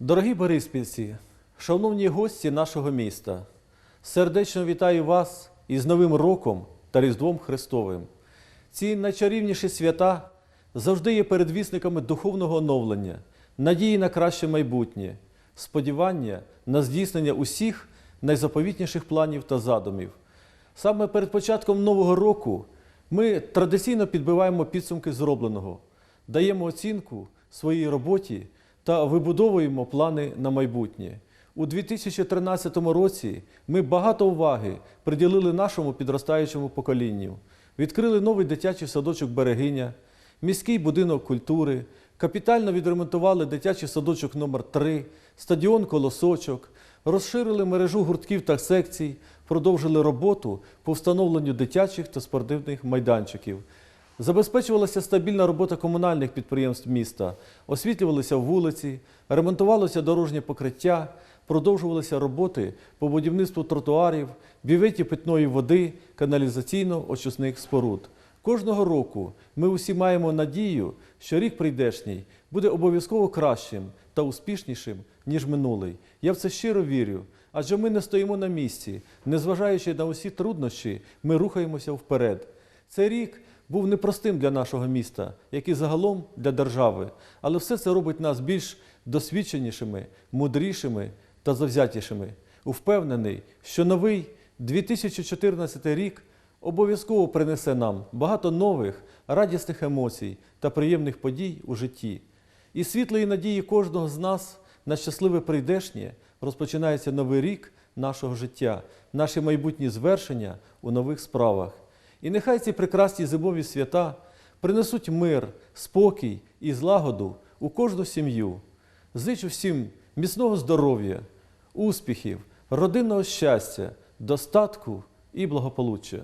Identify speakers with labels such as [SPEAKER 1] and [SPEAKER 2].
[SPEAKER 1] Дорогі бориспільці, шановні гості нашого міста, сердечно вітаю вас із Новим роком та Різдвом Христовим. Ці найчарівніші свята завжди є передвісниками духовного оновлення, надії на краще майбутнє, сподівання на здійснення усіх найзаповітніших планів та задумів. Саме перед початком нового року ми традиційно підбиваємо підсумки зробленого, даємо оцінку своїй роботі та вибудовуємо плани на майбутнє. У 2013 році ми багато уваги приділили нашому підростаючому поколінню. Відкрили новий дитячий садочок Берегиня, міський будинок культури, капітально відремонтували дитячий садочок номер 3 стадіон Колосочок, розширили мережу гуртків та секцій, продовжили роботу по встановленню дитячих та спортивних майданчиків. Забезпечувалася стабільна робота комунальних підприємств міста, освітлювалися вулиці, ремонтувалося дорожнє покриття, продовжувалися роботи по будівництву тротуарів, бюветі питної води, каналізаційно-очисних споруд. Кожного року ми усі маємо надію, що рік прийдешній буде обов'язково кращим та успішнішим, ніж минулий. Я в це щиро вірю, адже ми не стоїмо на місці. Незважаючи на усі труднощі, ми рухаємося вперед. Цей рік був непростим для нашого міста, як і загалом для держави, але все це робить нас більш досвідченішими, мудрішими та завзятішими. Впевнений, що новий 2014 рік обов'язково принесе нам багато нових, радісних емоцій та приємних подій у житті. І світлої надії кожного з нас на щасливе прийдешнє розпочинається новий рік нашого життя, наші майбутні звершення у нових справах. І нехай ці прекрасні зимові свята принесуть мир, спокій і злагоду у кожну сім'ю. Зичу всім міцного здоров'я, успіхів, родинного щастя, достатку і благополуччя.